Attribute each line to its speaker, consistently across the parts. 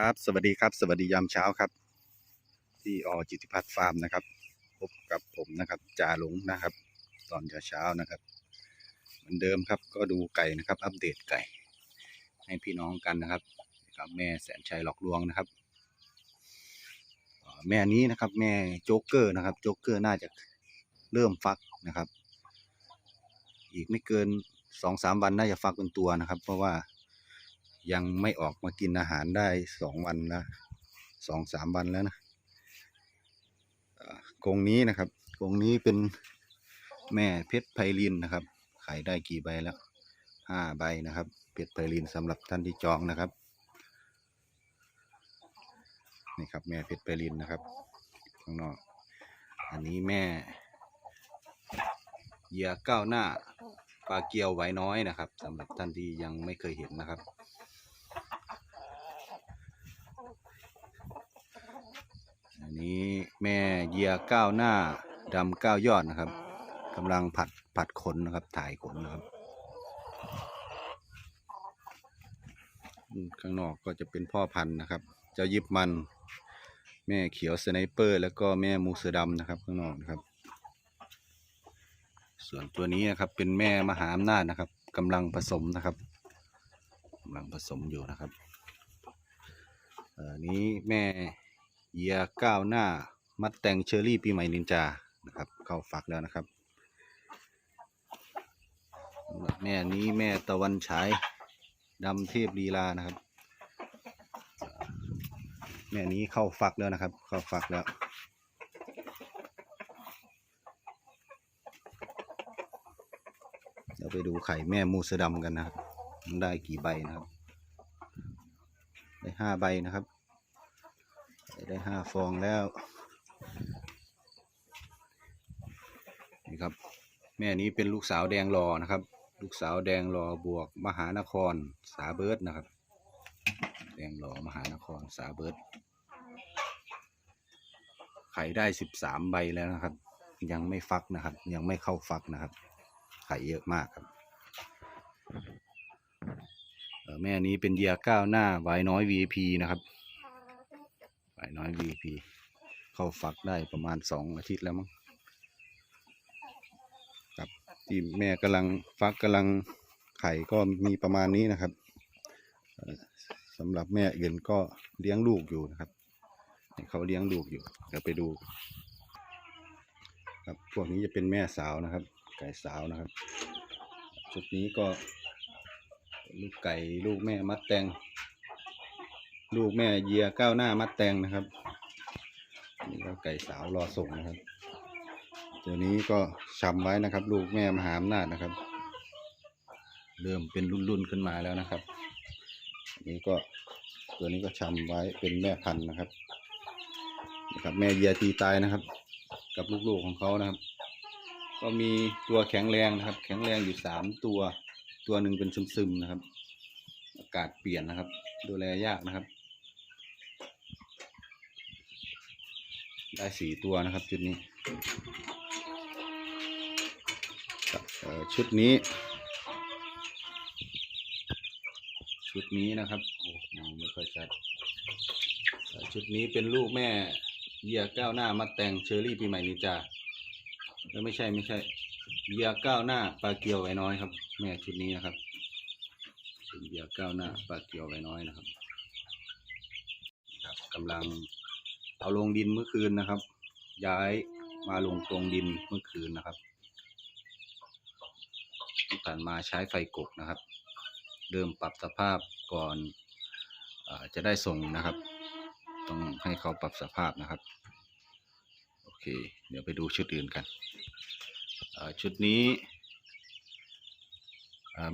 Speaker 1: ครับ สวัสดีครับ สวัสดียามเช้าครับ ที่อจิติพัฒน์ฟาร์มนะครับ พบกับผมนะครับจ่าหลงนะครับ ตอนเช้าๆนะครับ เหมือนเดิมครับ ก็ดูไก่นะครับ อัปเดตไก่ ให้พี่น้องกันนะครับครับแม่แสนชัยหลอกลวงนะครับแม่นี้นะครับ แม่โจ๊กเกอร์นะครับโจ๊กเกอร์น่าจะเริ่มฟักนะครับ อีกไม่เกินสองสามวันน่าจะฟักเป็นตัวนะครับ เพราะว่า ยังไม่ออกมากินอาหารได้สองวันแล้วสองสามวันแล้วนะกรงนี้นะครับกรงนี้เป็นแม่เพชรไพลินนะครับ ขายได้กี่ใบแล้วห้าใบนะครับ เพชรไพลินสำหรับท่านที่จองนะครับนี่ครับแม่เพชรไพลินนะครับ ข้างนอก อันนี้แม่เหยียก้าวหน้าปลาเกียวไว้น้อยนะครับสำหรับท่านที่ยังไม่เคยเห็นนะครับ อันนี้แม่เยียก้าวหน้าดำก้าวยอดนะครับกำลังผัดผัดขนนะครับ ถ่ายขนนะครับ ข้างนอกก็จะเป็นพ่อพันธุ์นะครับ เจ้ายิบมัน แม่เขียวสไนเปอร์ แล้วก็แม่มูเสือดำนะครับ ข้างนอกนะครับ ส่วนตัวนี้นะครับเป็นแม่มหาอำนาจนะครับกำลังผสมนะครับกำลังผสมอยู่นะครับอ่อนี้แม่ เยียก้าวหน้า มัดแต่งเชอรี่ปีใหม่นินจานะครับ เข้าฝักแล้วนะครับแม่นี้แม่ตะวันฉายดำเทพลีลานะครับ แม่นี้เข้าฝักแล้วนะครับ เข้าฝักแล้วเดี๋ยวไปดูไข่แม่มูเสดำกันนะครับได้กี่ใบนะครับ ได้ห้าใบนะครับ ได้ห้าฟองแล้ว นี่ครับ แม่นี้เป็นลูกสาวแดงรอนะครับ ลูกสาวแดงรอบวกมหานครสาเบิร์ดนะครับ แดงรอมหานครสาเบิร์ดไข่ได้สิบสามใบแล้วนะครับ ยังไม่ฟักนะครับ ยังไม่เข้าฟักนะครับ ไข่เยอะมากครับเอ่อแม่นี้เป็นเยียก้าวหน้าไว้น้อย VP นะครับ ก่น้อย VP เข้าฟักได้ประมาณสองอาทิตย์แล้วมั้งครับที่แม่กำลังฟักกำลังไข่ก็มีประมาณนี้นะครับสำหรับแม่อื่นก็เลี้ยงลูกอยู่นะครับเขาเลี้ยงลูกอยู่เดี๋ยวไปดู ครับพวกนี้จะเป็นแม่สาวนะครับ ไก่สาวนะครับชุดนี้ก็ลูกไก่ลูกแม่มัดแตง ลูกแม่เยียก้าวหน้ามัดแตงนะครับนี่ก็ไก่สาวรอส่งนะครับตัวนี้ก็ชำไว้นะครับ ลูกแม่มหาอำนาจนะครับ เริ่มเป็นรุ่นๆขึ้นมาแล้วนะครับนนี้ก็ตัวนี้ก็ชำไว้เป็นแม่พันธุ์นะครับนะครับแม่เยียตีตายนะครับ กับลูกๆของเขานะครับ ก็มีตัวแข็งแรงนะครับ แข็งแรงอยู่สามตัว ตัวหนึ่งเป็นซึมๆนะครับ อากาศเปลี่ยนนะครับ ดูแลยากนะครับ ได้สี่ตัวนะครับชุดนี้ ชุดนี้ ชุดนี้นะครับโอ้มองไม่ค่อยชัดชุดนี้เป็นลูกแม่เยียก้าวหน้ามาแต่งเชอรี่ปีใหม่นินจาเอ้ยไม่ใช่ไม่ใช่เยียก้าวหน้าปลาเกียวไว้น้อยครับ แม่ชุดนี้นะครับเป็นเยียก้าวหน้าปลาเกียวไว้น้อยนะครับครับกำลัง เอาลงดินเมื่อคืนนะครับ ย้ายมาลงตรงดินเมื่อคืนนะครับที่ผ่านมาใช้ไฟกบนะครับ เริ่มปรับสภาพก่อนอจะได้ส่งนะครับ ต้องให้เขาปรับสภาพนะครับ โอเค เดี๋ยวไปดูชุดอื่นกัน ชุดนี้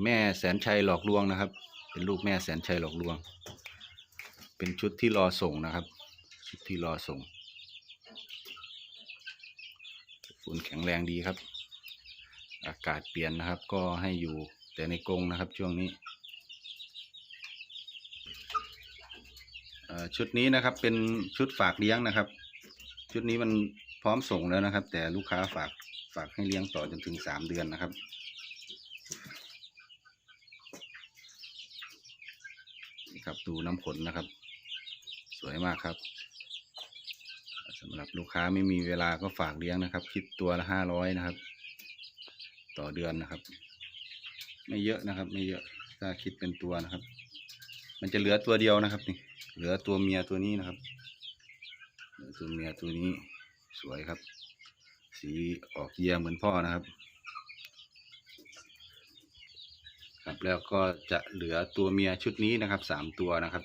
Speaker 1: แม่แสนชัยหลอกลวงนะครับ เป็นลูกแม่แสนชัยหลอกลวง เป็นชุดที่รอส่งนะครับ ชุดที่รอส่งฝุ่นแข็งแรงดีครับ อากาศเปลี่ยนนะครับ ก็ให้อยู่แต่ในกรงนะครับช่วงนี้ชุดนี้นะครับเป็นชุดฝากเลี้ยงนะครับ ชุดนี้มันพร้อมส่งแล้วนะครับ แต่ลูกค้าฝากฝากให้เลี้ยงต่อจนถึงสามเดือนนะครับ นี่ครับดูน้ำผลนะครับ สวยมากครับ สำหรับลูกค้าไม่มีเวลาก็ฝากเลี้ยงนะครับ คิดตัวละห้าร้อยนะครับ ต่อเดือนนะครับ ไม่เยอะนะครับ ไม่เยอะถ้าคิดเป็นตัวนะครับ มันจะเหลือตัวเดียวนะครับนี่เหลือตัวเมียตัวนี้นะครับเหลือตัวเมียตัวนี้สวยครับ สีออกเยียเหมือนพ่อนะครับ ครับแล้วก็จะเหลือตัวเมียชุดนี้นะครับสามตัวนะครับ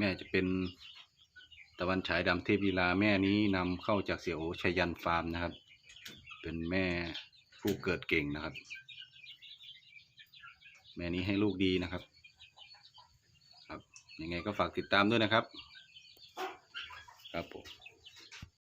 Speaker 1: แม่จะเป็นตะวันฉายดำเทพวีลาแม่นี้นำเข้าจากเสี่ยโอชัยยันฟาร์มนะครับ เป็นแม่ผู้เกิดเก่งนะครับ แม่นี้ให้ลูกดีนะครับ ครับยังไงก็ฝากติดตามด้วยนะครับ ครับผม